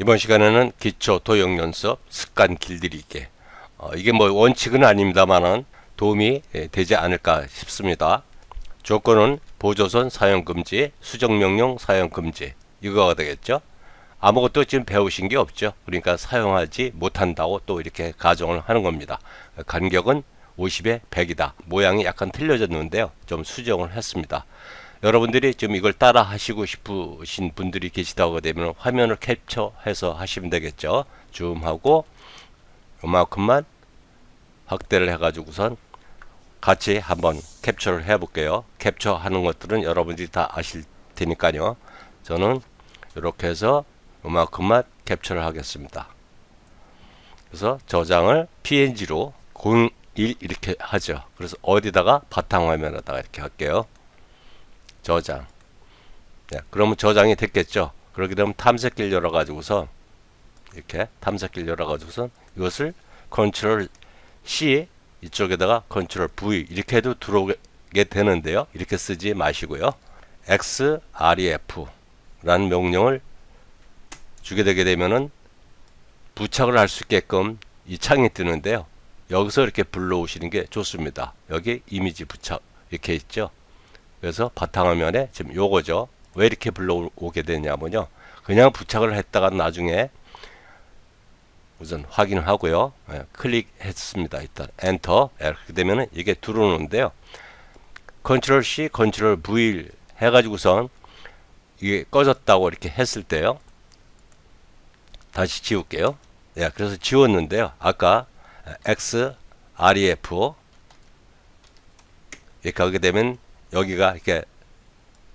이번 시간에는 기초 도형 연습 습관 길들이기 어, 이게 뭐 원칙은 아닙니다만은 도움이 예, 되지 않을까 싶습니다. 조건은 보조선 사용 금지, 수정 명령 사용 금지 이거가 되겠죠. 아무것도 지금 배우신 게 없죠. 그러니까 사용하지 못한다고 또 이렇게 가정을 하는 겁니다. 간격은 50에 100이다. 모양이 약간 틀려졌는데요. 좀 수정을 했습니다. 여러분들이 지금 이걸 따라 하시고 싶으신 분들이 계시다고 되면 화면을 캡처해서 하시면 되겠죠. 줌하고 요만큼만 확대를 해가지고선 같이 한번 캡처를 해 볼게요. 캡처하는 것들은 여러분들이 다 아실 테니까요. 저는 이렇게 해서 요만큼만 캡처를 하겠습니다. 그래서 저장을 PNG로 01 이렇게 하죠. 그래서 어디다가 바탕화면에다가 이렇게 할게요. 저장. 네, 그러면 저장이 됐겠죠. 그렇게 되면 탐색기를 열어 가지고서 이렇게 탐색기를 열어 가지고서 이것을 컨트롤 C 이쪽에다가 컨트롤 V 이렇게 해도 들어오게 되는데요. 이렇게 쓰지 마시고요. XREF 라는 명령을 주게 되게 되면은 부착을 할 수 있게끔 이 창이 뜨는데요. 여기서 이렇게 불러오시는 게 좋습니다. 여기 이미지 부착 이렇게 있죠. 그래서 바탕화면에 지금 요거죠. 왜 이렇게 불러오게 되냐면요. 그냥 부착을 했다가 나중에 우선 확인을 하고요. 예, 클릭했습니다. 일단 엔터 이렇게 되면은 이게 들어오는데요. 컨트롤 C, 컨트롤 V 해가지고선 이게 꺼졌다고 이렇게 했을 때요. 다시 지울게요. 예, 그래서 지웠는데요. 아까 X, REF 이렇게 하게 되면 여기가 이렇게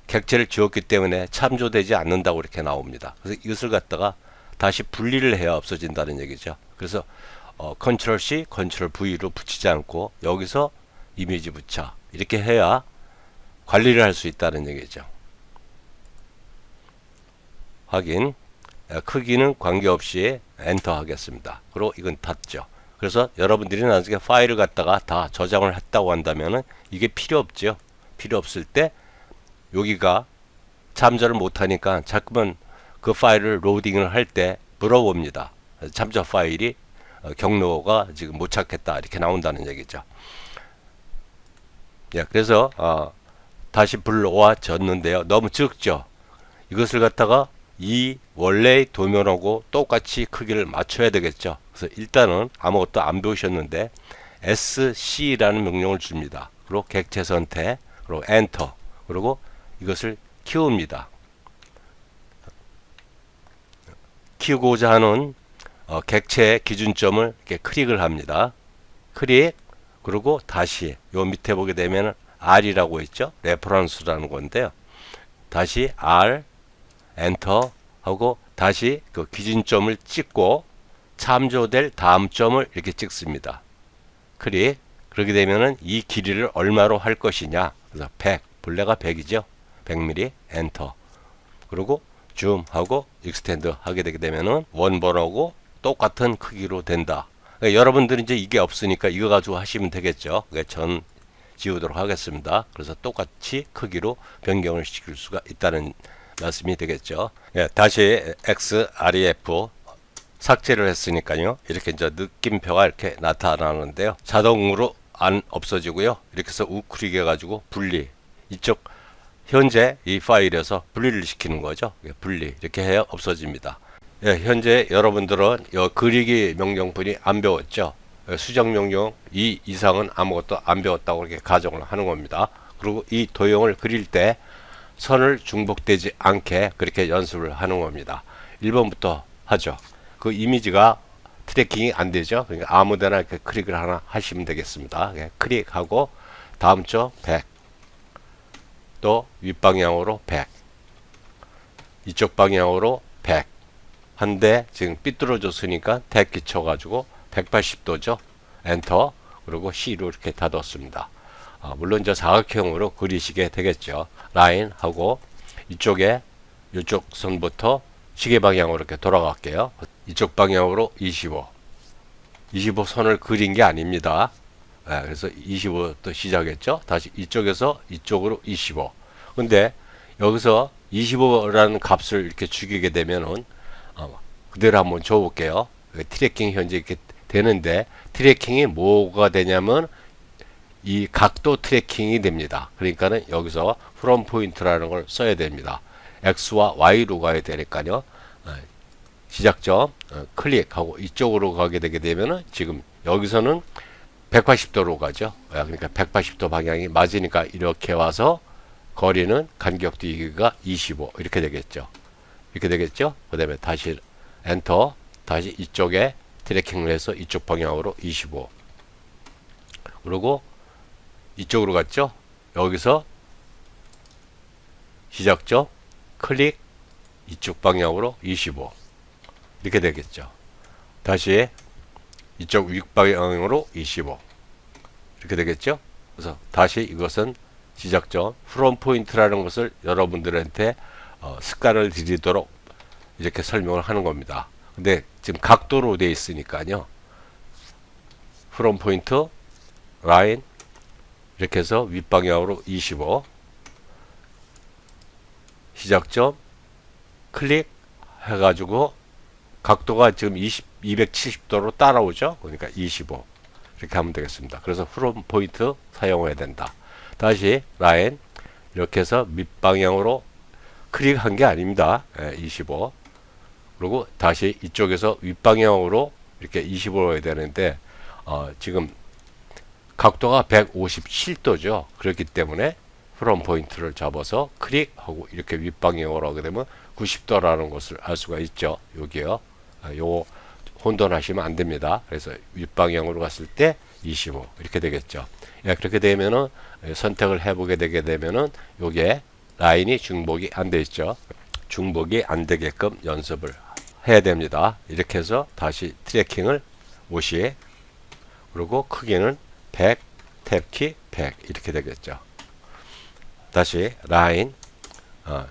객체를 지웠기 때문에 참조되지 않는다고 이렇게 나옵니다. 그래서 이것을 갖다가 다시 분리를 해야 없어진다는 얘기죠. 그래서 어, 컨트롤 C, 컨트롤 V로 붙이지 않고 여기서 이미지 붙여 이렇게 해야 관리를 할 수 있다는 얘기죠. 확인. 에, 크기는 관계없이 엔터 하겠습니다. 그리고 이건 닫죠. 그래서 여러분들이 나중에 파일을 갖다가 다 저장을 했다고 한다면은 이게 필요 없죠. 필요 없을 때 여기가 참조를 못하니까 자꾸만 그 파일을 로딩을 할 때 물어봅니다. 참조 파일이 어, 경로가 지금 못 찾겠다 이렇게 나온다는 얘기죠. 예, 그래서 어, 다시 불러와 졌는데요. 너무 적죠. 이것을 갖다가 이 원래의 도면하고 똑같이 크기를 맞춰야 되겠죠. 그래서 일단은 아무것도 안 배우셨는데 SC라는 명령을 줍니다. 그리고 객체 선택, 그리고 엔터, 그리고 이것을 키웁니다. 키우고자 하는 어, 객체의 기준점을 이렇게 클릭을 합니다. 클릭, 그리고 다시 요 밑에 보게 되면 R이라고 있죠. 레퍼런스라는 건데요. 다시 R, 엔터 하고 다시 그 기준점을 찍고 참조될 다음 점을 이렇게 찍습니다. 클릭. 그렇게 되면은 이 길이를 얼마로 할 것이냐. 그래서 100. 본래가 100이죠. 100mm 엔터. 그리고 줌하고 익스텐드 하게 되게 되면은 원본하고 똑같은 크기로 된다. 그러니까 여러분들은 이제 이게 없으니까 이거 가지고 하시면 되겠죠. 그러니까 전 지우도록 하겠습니다. 그래서 똑같이 크기로 변경을 시킬 수가 있다는 말씀이 되겠죠. 예, 다시 XREF 삭제를 했으니까요. 이렇게 이제 느낌표가 이렇게 나타나는데요. 자동으로 안 없어지고요. 이렇게 해서 우클릭 해 가지고 분리. 이쪽 현재 이 파일에서 분리를 시키는 거죠. 예, 분리. 이렇게 해야 없어집니다. 예, 현재 여러분들은 이 그리기 명령분이 안 배웠죠. 예, 수정 명령 이 이상은 아무것도 안 배웠다고 이렇게 가정을 하는 겁니다. 그리고 이 도형을 그릴 때 선을 중복되지 않게 그렇게 연습을 하는 겁니다. 1번부터 하죠. 그 이미지가 트래킹이 안 되죠. 그러니까 아무데나 이렇게 클릭을 하나 하시면 되겠습니다. 예, 클릭하고 다음 쪽 100. 또 윗방향으로 100. 이쪽 방향으로 100. 한데 지금 삐뚤어졌으니까 대기 쳐가지고 180도죠. 엔터. 그리고 C로 이렇게 닫았습니다. 아, 물론 저 사각형으로 그리시게 되겠죠. 라인하고 이쪽에 이쪽 선부터 시계 방향으로 이렇게 돌아갈게요. 이쪽 방향으로 25. 25 선을 그린 게 아닙니다. 예, 그래서 25부터 시작했죠. 다시 이쪽에서 이쪽으로 25. 근데 여기서 25라는 값을 이렇게 죽이게 되면은 어, 그대로 한번 줘볼게요. 그 트래킹 현재 이렇게 되는데 트래킹이 뭐가 되냐면 이 각도 트래킹이 됩니다. 그러니까는 여기서 프롬 포인트라는 걸 써야 됩니다. X와 Y로 가야 되니까요. 어, 시작점 어, 클릭하고 이쪽으로 가게 되게 되면은 지금 여기서는 180도로 가죠. 아, 그러니까 180도 방향이 맞으니까 이렇게 와서 거리는 간격 뛰기가 25 이렇게 되겠죠. 이렇게 되겠죠. 그 다음에 다시 엔터 다시 이쪽에 트래킹을 해서 이쪽 방향으로 25 그리고 이쪽으로 갔죠. 여기서 시작점 클릭 이쪽 방향으로 25 이렇게 되겠죠. 다시 이쪽 윗방향으로 25 이렇게 되겠죠. 그래서 다시 이것은 시작점 프롬 포인트라는 것을 여러분들한테 어, 습관을 들이도록 이렇게 설명을 하는 겁니다. 근데 지금 각도로 되어 있으니까요. 프롬 포인트 라인 이렇게 해서 윗방향으로 25 시작점 클릭 해가지고 각도가 지금 20, 270도로 따라오죠. 그러니까 25 이렇게 하면 되겠습니다. 그래서 프롬 포인트 사용해야 된다. 다시 라인 이렇게 해서 밑방향으로 클릭한 게 아닙니다. 예, 25 그리고 다시 이쪽에서 윗방향으로 이렇게 25로 해야 되는데 어, 지금 각도가 157도죠. 그렇기 때문에 프롬 포인트를 잡아서 클릭하고 이렇게 윗방향으로 하게 되면 90도라는 것을 알 수가 있죠. 여기요. 아, 요거 혼돈하시면 안 됩니다. 그래서 윗방향으로 갔을 때 25 이렇게 되겠죠. 예, 그렇게 되면은 예, 선택을 해보게 되게 되면은 요게 라인이 중복이 안 돼 있죠. 중복이 안 되게끔 연습을 해야 됩니다. 이렇게 해서 다시 트래킹을 50 그리고 크기는 100 탭키 100 이렇게 되겠죠. 다시 라인 어,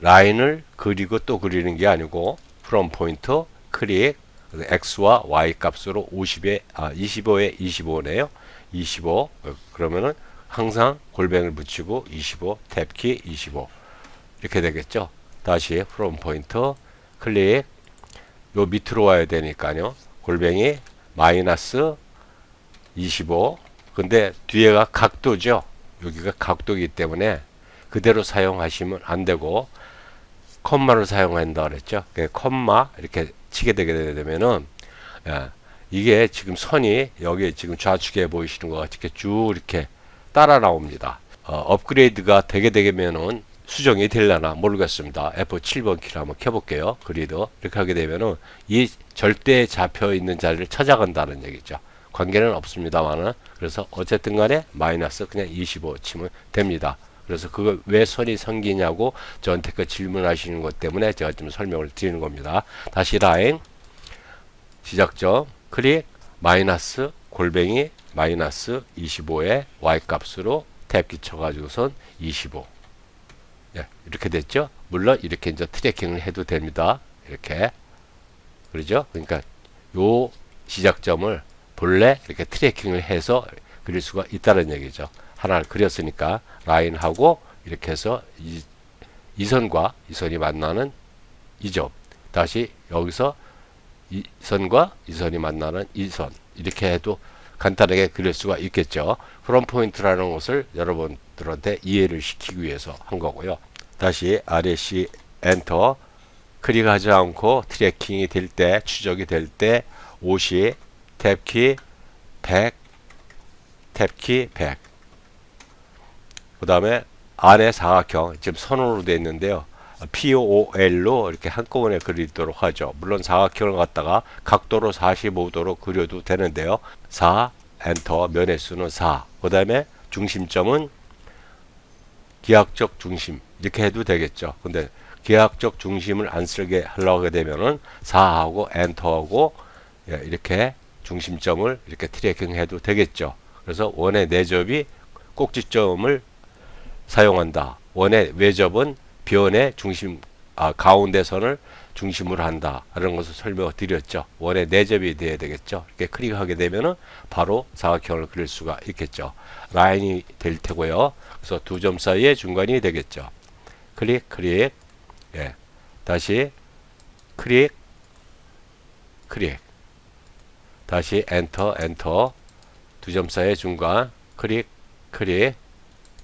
라인을 그리고 또 그리는 게 아니고 프롬 포인트 클릭 x와 y 값으로 50에 아 25에 25네요. 25 어, 그러면은 항상 골뱅을 붙이고 25 탭키 25 이렇게 되겠죠. 다시 프롬 포인트 클릭 요 밑으로 와야 되니까요. 골뱅이 마이너스 25 근데 뒤에가 각도죠. 여기가 각도이기 때문에 그대로 사용하시면 안 되고 컴마를 사용한다 그랬죠. 그 컴마 이렇게 치게 되게 되면은 예, 이게 지금 선이 여기 지금 좌측에 보이시는 것 같이 이렇게 쭉 이렇게 따라 나옵니다. 어, 업그레이드가 되게 되면은 수정이 되려나 모르겠습니다. F7번 키를 한번 켜볼게요. 그리드 이렇게 하게 되면은 이 절대 잡혀 있는 자리를 찾아간다는 얘기죠. 관계는 없습니다만은 그래서 어쨌든 간에 마이너스 그냥 25 치면 됩니다. 그래서 그거 왜 선이 생기냐고 저한테 그 질문하시는 것 때문에 제가 좀 설명을 드리는 겁니다. 다시 라인 시작점 클릭 마이너스 골뱅이 마이너스 25의 y 값으로 탭 끼쳐가지고선 25 예, 이렇게 됐죠. 물론 이렇게 이제 트래킹을 해도 됩니다. 이렇게 그러죠. 그러니까 요 시작점을 본래 이렇게 트래킹을 해서 그릴 수가 있다는 얘기죠. 하나를 그렸으니까 라인하고 이렇게 해서 이, 이 선과 이 선이 만나는 이 점. 다시 여기서 이 선과 이 선이 만나는 이 선. 이렇게 해도 간단하게 그릴 수가 있겠죠. 프롬 포인트라는 것을 여러분들한테 이해를 시키기 위해서 한 거고요. 다시 RSC 엔터 클릭하지 않고 트래킹이 될 때, 추적이 될 때, 50, 탭키 100, 탭키 100. 그 다음에 안에 사각형, 지금 선으로 되어 있는데요. POL로 이렇게 한꺼번에 그리도록 하죠. 물론 사각형을 갖다가 각도로 45도로 그려도 되는데요. 4, 엔터, 면의 수는 4. 그 다음에 중심점은 기하학적 중심 이렇게 해도 되겠죠. 근데 기하학적 중심을 안 쓰게 하려고 하게 되면은 4하고 엔터하고 예, 이렇게 중심점을 이렇게 트래킹 해도 되겠죠. 그래서 원의 내접이 꼭지점을 사용한다. 원의 외접은 변의 중심 아, 가운데 선을 중심으로 한다. 이런 것을 설명을 드렸죠. 원의 내접이 돼야 되겠죠. 이렇게 클릭하게 되면은 바로 사각형을 그릴 수가 있겠죠. 라인이 될 테고요. 그래서 두 점 사이의 중간이 되겠죠. 클릭, 클릭. 예. 다시 클릭, 클릭 다시 엔터 엔터 두 점 사이의 중간 클릭 클릭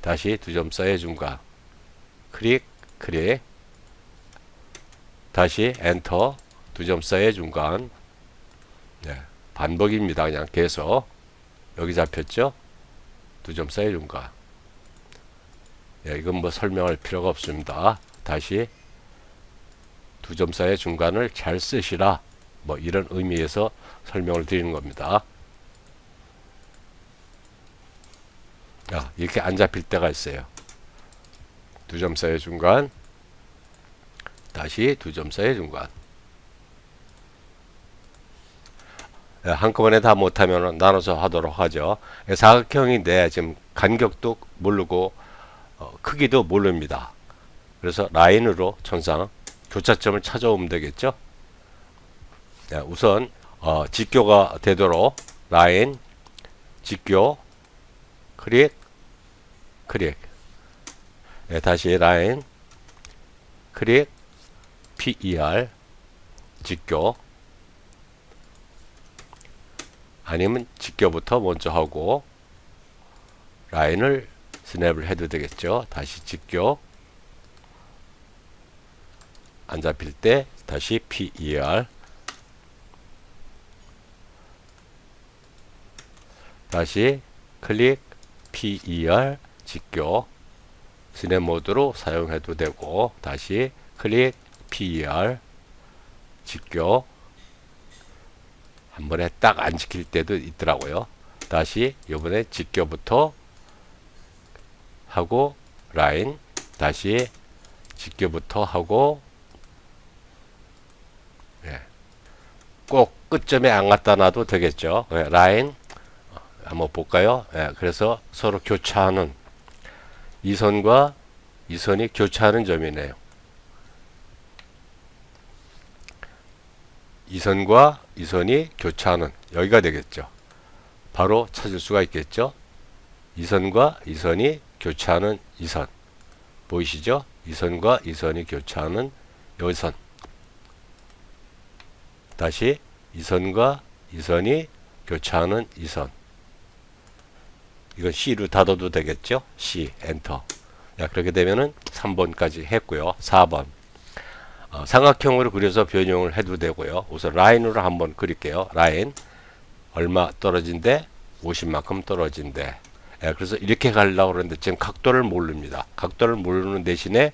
다시 두점 사이의 중간 클릭 클릭 다시 엔터 두점 사이의 중간. 네, 반복입니다. 그냥 계속. 여기 잡혔죠? 두점 사이의 중간 예, 이건 뭐 설명할 필요가 없습니다. 다시 두 점 사이의 중간을 잘 쓰시라. 뭐 이런 의미에서 설명을 드리는 겁니다. 아, 이렇게 안 잡힐 때가 있어요. 두 점 사이의 중간 다시 두 점 사이의 중간 예, 한꺼번에 다 못하면 나눠서 하도록 하죠. 예, 사각형인데 지금 간격도 모르고 어, 크기도 모릅니다. 그래서 라인으로 천상 교차점을 찾아오면 되겠죠. 네, 우선 어, 직교가 되도록 라인 직교 클릭 클릭 네, 다시 라인. 클릭 PER 직교 아니면 직교부터 먼저 하고 라인을 스냅을 해도 되겠죠. 다시 직교 안 잡힐 때 다시 PER 다시 클릭 PER 직교 스냅 모드로 사용해도 되고 다시 클릭 PER 직교 한 번에 딱 안 지킬 때도 있더라고요. 다시 요번에 직교부터 하고 라인 다시 직교부터 하고 예. 꼭 끝점에 안 갖다 놔도 되겠죠. 예, 라인 어, 한번 볼까요? 예, 그래서 서로 교차하는 이 선과 이 선이 교차하는 점이네요. 이 선과 이 선이 교차하는 여기가 되겠죠. 바로 찾을 수가 있겠죠. 이 선과 이 선이 교차하는 이 선 보이시죠? 이 선과 이 선이 교차하는 요 선. 다시 이 선과 이 선이 교차하는 이 선. 이건 C로 닫아도 되겠죠? C 엔터. 자, 그렇게 되면은 3번까지 했고요. 4번. 어, 삼각형으로 그려서 변형을 해도 되고요. 우선 라인으로 한번 그릴게요. 라인 얼마 떨어진대? 50만큼 떨어진대. 예, 그래서 이렇게 가려고 그러는데 지금 각도를 모릅니다. 각도를 모르는 대신에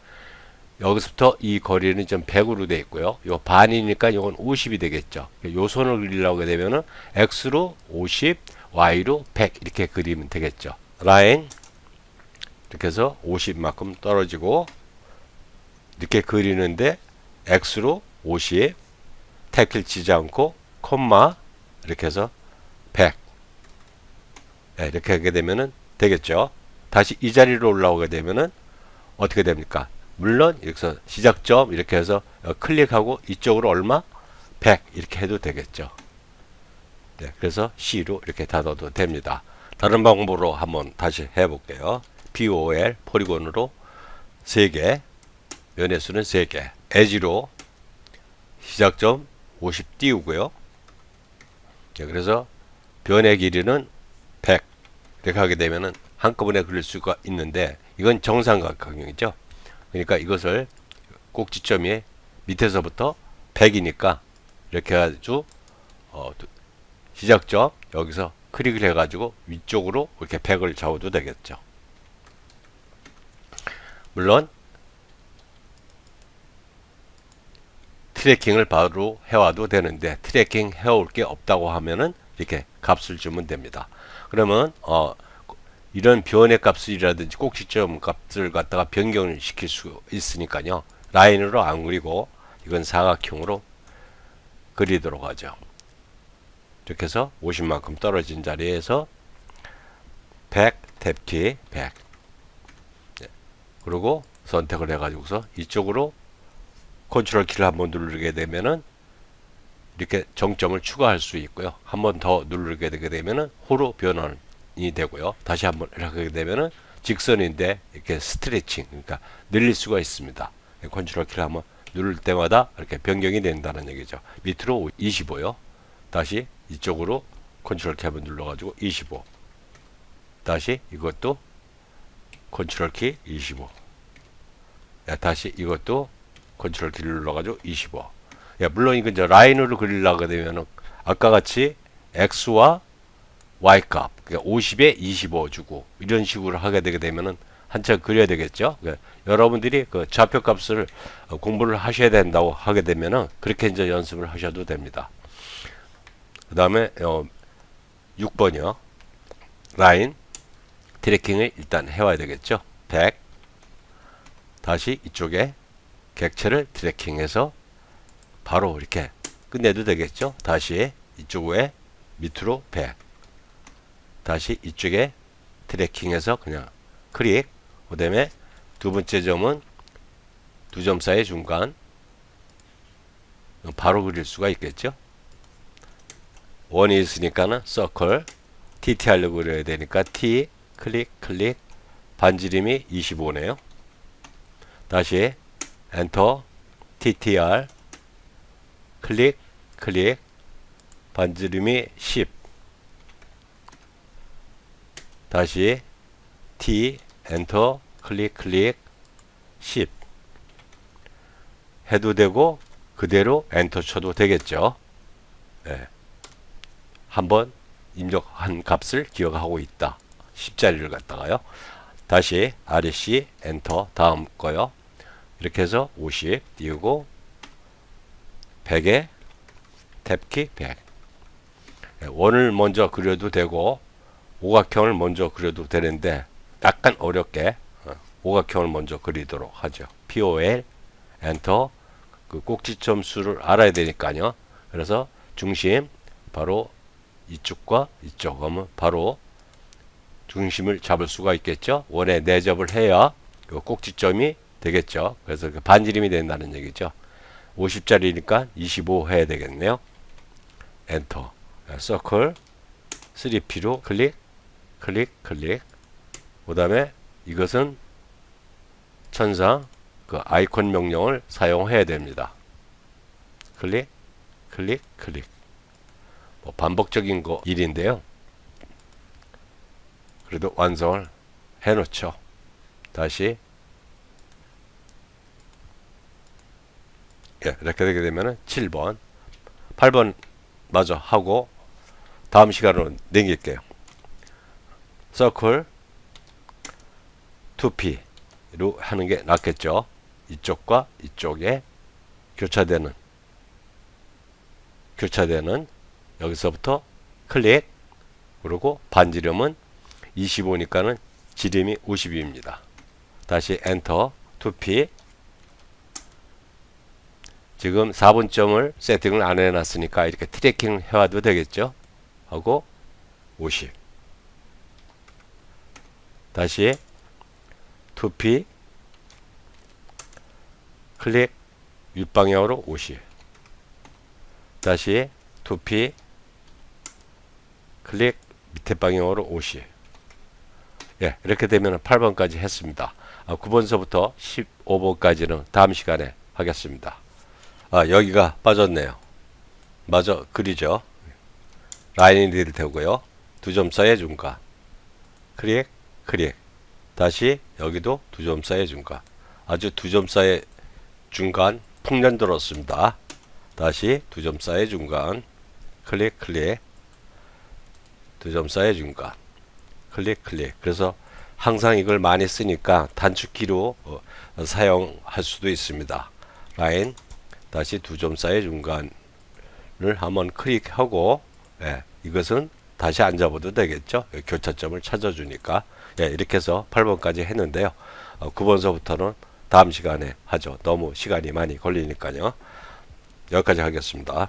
여기서부터 이 거리는 좀 100으로 돼 있고요. 요 반이니까 이건 50이 되겠죠. 요 선을 그리려고 되면은 x로 50, y로 100 이렇게 그리면 되겠죠. 라인 이렇게 해서 50만큼 떨어지고 이렇게 그리는데 x로 50 태클 치지 않고 콤마 이렇게 해서 100 네, 이렇게 하게 되면은 되겠죠. 다시 이 자리로 올라오게 되면은 어떻게 됩니까? 물론 여기서 시작점 이렇게 해서 어, 클릭하고 이쪽으로 얼마? 100 이렇게 해도 되겠죠. 네, 그래서 C로 이렇게 닫아도 됩니다. 다른 방법으로 한번 다시 해볼게요. POL 포리곤으로 3개, 면의 수는 3개, 에지로 시작점 50 띄우고요. 네, 그래서 변의 길이는 100 이렇게 하게 되면은 한꺼번에 그릴 수가 있는데 이건 정삼각형이죠. 그러니까 이것을 꼭지점이 밑에서부터 100이니까 이렇게 해가지고 어, 시작점 여기서 클릭을 해가지고 위쪽으로 이렇게 100을 잡아도 되겠죠. 물론 트래킹을 바로 해와도 되는데 트래킹 해올 게 없다고 하면은 이렇게 값을 주면 됩니다. 그러면 어 이런 변의 값이라든지 꼭지점 값을 갖다가 변경을 시킬 수 있으니까요. 라인으로 안 그리고 이건 사각형으로 그리도록 하죠. 이렇게 해서 50만큼 떨어진 자리에서 100 탭키 100 네. 그리고 선택을 해가지고서 이쪽으로 컨트롤 키를 한번 누르게 되면은 이렇게 정점을 추가할 수 있고요. 한 번 더 누르게 되게 되면은 호로 변환이 되고요. 다시 한번 이렇게 되면은 직선인데 이렇게 스트레칭 그러니까 늘릴 수가 있습니다. 컨트롤 키를 한번 누를 때마다 이렇게 변경이 된다는 얘기죠. 밑으로 25요. 다시 이쪽으로 컨트롤 키 한번 눌러가지고 25. 다시 이것도 컨트롤 키 25. 야, 다시 이것도 컨트롤 키를 눌러가지고 25. 야, 물론 이거 이제 라인으로 그리려고 되면은 아까 같이 x와 y 값, 그러니까 50에 25 주고 이런 식으로 하게 되게 되면은 한참 그려야 되겠죠. 그러니까 여러분들이 그 좌표 값을 어, 공부를 하셔야 된다고 하게 되면은 그렇게 이제 연습을 하셔도 됩니다. 그 다음에 어, 6번이요. 라인 트래킹을 일단 해와야 되겠죠. 100 다시 이쪽에 객체를 트래킹해서 바로 이렇게 끝내도 되겠죠. 다시 이쪽에 밑으로 100 다시 이쪽에 트래킹해서 그냥 클릭 그 다음에 두 번째 점은 두 점 사이 중간 바로 그릴 수가 있겠죠. 원이 있으니까는 서클 TT 하려고 그려야 되니까 T 클릭 클릭 반지름이 25네요. 다시 엔터 TTR 클릭 클릭 반지름이 10 다시 T 엔터 클릭 클릭 10 해도 되고 그대로 엔터 쳐도 되겠죠. 예. 한번 입력한 값을 기억하고 있다. 10자리를 갖다가요. 다시 RC 엔터 다음 거요. 이렇게 해서 50 띄우고 100에 탭키 100 예, 원을 먼저 그려도 되고 오각형을 먼저 그려도 되는데 약간 어렵게 어, 오각형을 먼저 그리도록 하죠. POL 엔터 그 꼭지점 수를 알아야 되니까요. 그래서 중심 바로 이쪽과 이쪽 하면 바로 중심을 잡을 수가 있겠죠. 원에 내접을 해야 그 꼭지점이 되겠죠. 그래서 그 반지름이 된다는 얘기죠. 50짜리니까 25 해야 되겠네요. 엔터 서클 3P로 클릭 클릭 클릭 그 다음에 이것은 천상 그 아이콘 명령을 사용해야 됩니다. 클릭 클릭 클릭 뭐 반복적인 거 일인데요. 그래도 완성을 해 놓죠. 다시 예, 이렇게 되게 되면은 7번 8번 마저 하고 다음 시간으로 넘길게요. 서클 2P로 하는 게 낫겠죠. 이쪽과 이쪽에 교차되는 교차되는 여기서부터 클릭 그리고 반지름은 25니까는 지름이 50입니다. 다시 엔터 2P 지금 4분 점을 세팅을 안 해놨으니까 이렇게 트래킹 해와도 되겠죠. 하고 50 다시 2P 클릭 윗방향으로 50 다시 2P 클릭 밑에 방향으로 50 예, 이렇게 되면 8번까지 했습니다. 아, 9번서부터 15번까지는 다음 시간에 하겠습니다. 아, 여기가 빠졌네요. 마저 그리죠. 라인이 될 테고요. 두 점 사이의 중간. 클릭, 클릭. 다시 여기도 두 점 사이의 중간. 아주 두 점 사이의 중간 풍년 들었습니다. 다시 두 점 사이의 중간. 클릭, 클릭. 두점 중간. 클릭, 클릭. 그래서 항상 이걸 많이 쓰니까 단축키로 어, 사용할 수도 있습니다. 라인 다시 두점 사이의 중간을 한번 클릭하고 예, 이것은 다시 안 잡아도 되겠죠. 교차점을 찾아주니까 예, 이렇게 해서 8번까지 했는데요. 어, 9번서부터는 다음 시간에 하죠. 너무 시간이 많이 걸리니까요. 여기까지 하겠습니다.